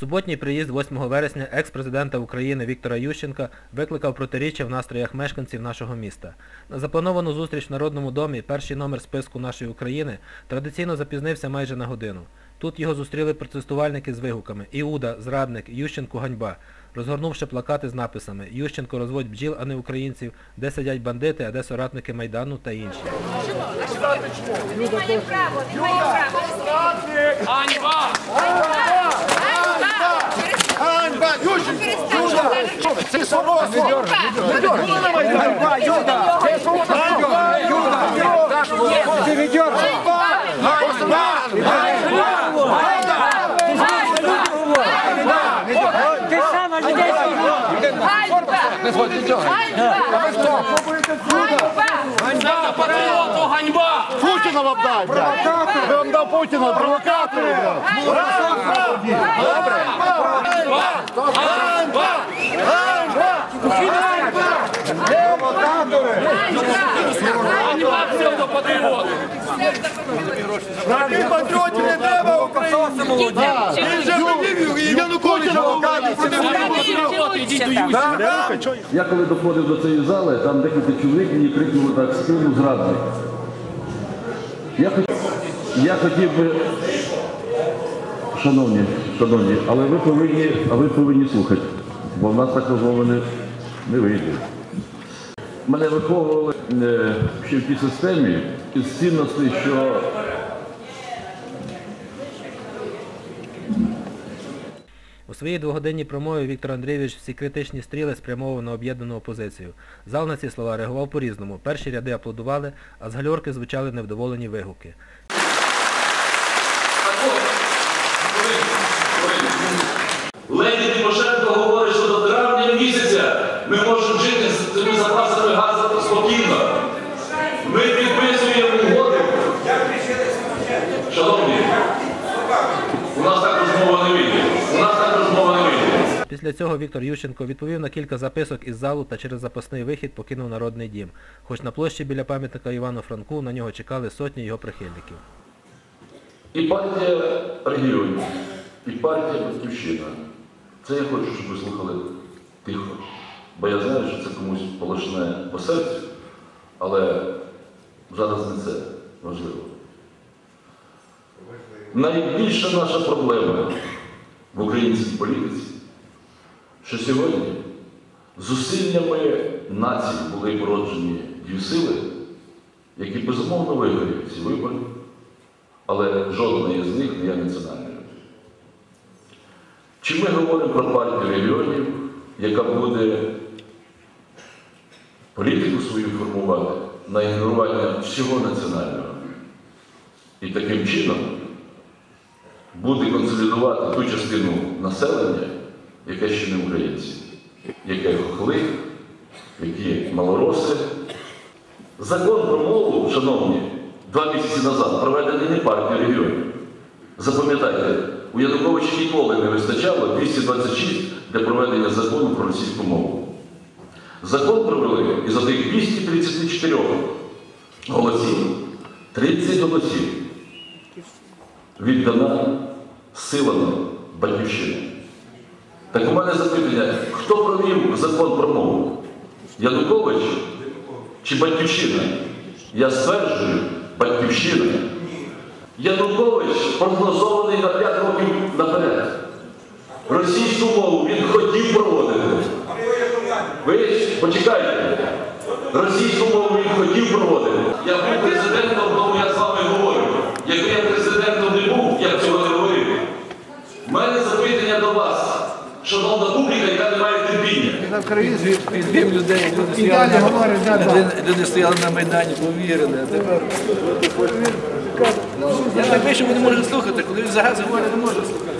Суботній приїзд 8 вересня екс-президента України Віктора Ющенка викликав протиріччя в настроях мешканців нашого міста. На заплановану зустріч в Народному домі перший номер списку нашої України традиційно запізнився майже на годину. Тут його зустріли протестувальники з вигуками «Іуда, зрадник, Ющенку ганьба», розгорнувши плакати з написами «Ющенко розводь бджіл, а не українців», «Де сидять бандити, а де соратники Майдану» та інші. Ганьба! Це сорока! Не Юда! Це сорока! Юда! Ти не дергай! Ганьба! Ти сама людей Це патріоту ганьба! Путіна вам дай, блядь! Ви вам дав Путіна, провокатори! Добре! Таких патріотів не треба українцям! Він же вивів Януковича в до Ющенка! Я коли доходив до цієї зали, там декілька чоловік мені крикнули так спину зрадник. Я хотів би, шановні, шановні, але ви повинні, а ви повинні слухати, бо в нас так розмови не, вийде. Мене виховували ще в тій системі із цінностей, що У своїй двогодинній промові Віктор Андрійович всі критичні стріли спрямовував на об'єднану опозицію. Зал на ці слова реагував по-різному. Перші ряди аплодували, а з гальорки звучали невдоволені вигуки. Лені Тимошенко говорить, що до травня місяця ми можемо жити з цими запасами газу спокійно. Ми підписуємо угоди. Шановні, у нас так розмова не вийде. У нас так розмова не вийде. Після цього Віктор Ющенко відповів на кілька записок із залу та через запасний вихід покинув Народний дім. Хоч на площі біля пам'ятника Івану Франку на нього чекали сотні його прихильників. І партія регіонів, і партія Батьківщина. Це я хочу, щоб ви слухали тихо. Бо я знаю, що це комусь полошне по серцю, але зараз не це важливо. Найбільша наша проблема в українській політиці, що сьогодні зусиллями нації були породжені дві сили, які безумовно виграють ці вибори але жодна із них не є національною. Чи ми говоримо про партію регіонів, яка буде політику свою формувати на ігнорування всього національного? І таким чином буде консолідувати ту частину населення, яке ще не українці, яке хохли, які малороси, Закон про мову, шановні, два місяці назад проведений не партією регіонів. Запам'ятайте, у Януковича ніколи не вистачало 226 для проведення закону про російську мову. Закон провели і за тих 234 голосів 30 голосів віддана силами батьківщини. Так у мене запитання, хто провів закон про мову? Янукович чи батьківщина? Я стверджую, батьківщина. Янукович прогнозований на 5 років наперед. Російську мову він хотів проводити. Ви почекайте. Російську мову він хотів проводити. Я був президентом, тому я з вами говорю. Якби я президентом не був, я б цього не говорив. У мене запитання до вас, шановна публіка, яка не має терпіння. Підбив людей, люди стояли, на, люди, стояли на Майдані, повірили, а тепер... Я так вийшов, ви не можете слухати, коли він за газ говорить, не може слухати.